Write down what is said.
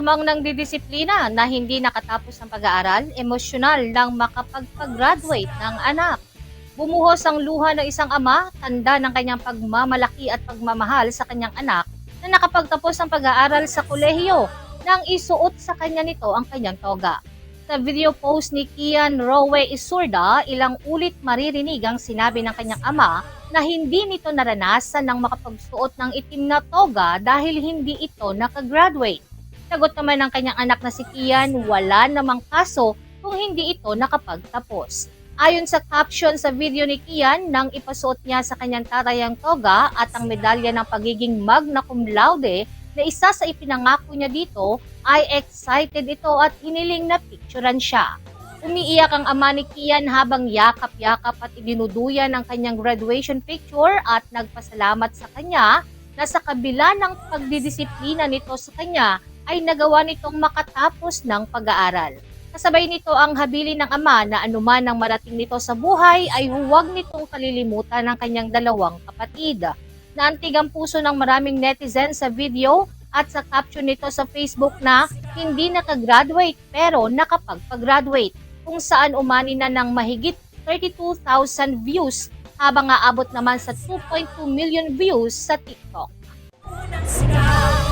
masamang nang didisiplina na hindi nakatapos ng pag-aaral, emosyonal nang makapagpag-graduate ng anak. Bumuhos ang luha ng isang ama, tanda ng kanyang pagmamalaki at pagmamahal sa kanyang anak na nakapagtapos ng pag-aaral sa kolehiyo nang isuot sa kanya nito ang kanyang toga. Sa video post ni Kian Rowe Isurda, ilang ulit maririnig ang sinabi ng kanyang ama na hindi nito naranasan ng makapagsuot ng itim na toga dahil hindi ito nakagraduate. Sagot naman ng kanyang anak na si Kian, wala namang kaso kung hindi ito nakapagtapos. Ayon sa caption sa video ni Kian, nang ipasuot niya sa kanyang tatay ang toga at ang medalya ng pagiging magna cum laude na isa sa ipinangako niya dito, ay excited ito at hiniling na picturean siya. Umiiyak ang ama ni Kian habang yakap-yakap at ibinuduyan ang kanyang graduation picture at nagpasalamat sa kanya na sa kabila ng pagdidisiplina nito sa kanya ay nagawa nitong makatapos ng pag-aaral. Kasabay nito ang habili ng ama na anuman ang marating nito sa buhay ay huwag nitong kalilimutan ng kanyang dalawang kapatid. Naantig ang puso ng maraming netizen sa video at sa caption nito sa Facebook na hindi nakagraduate pero nakapagpag-graduate kung saan umani na ng mahigit 32,000 views habang aabot naman sa 2.2 million views sa TikTok. Unang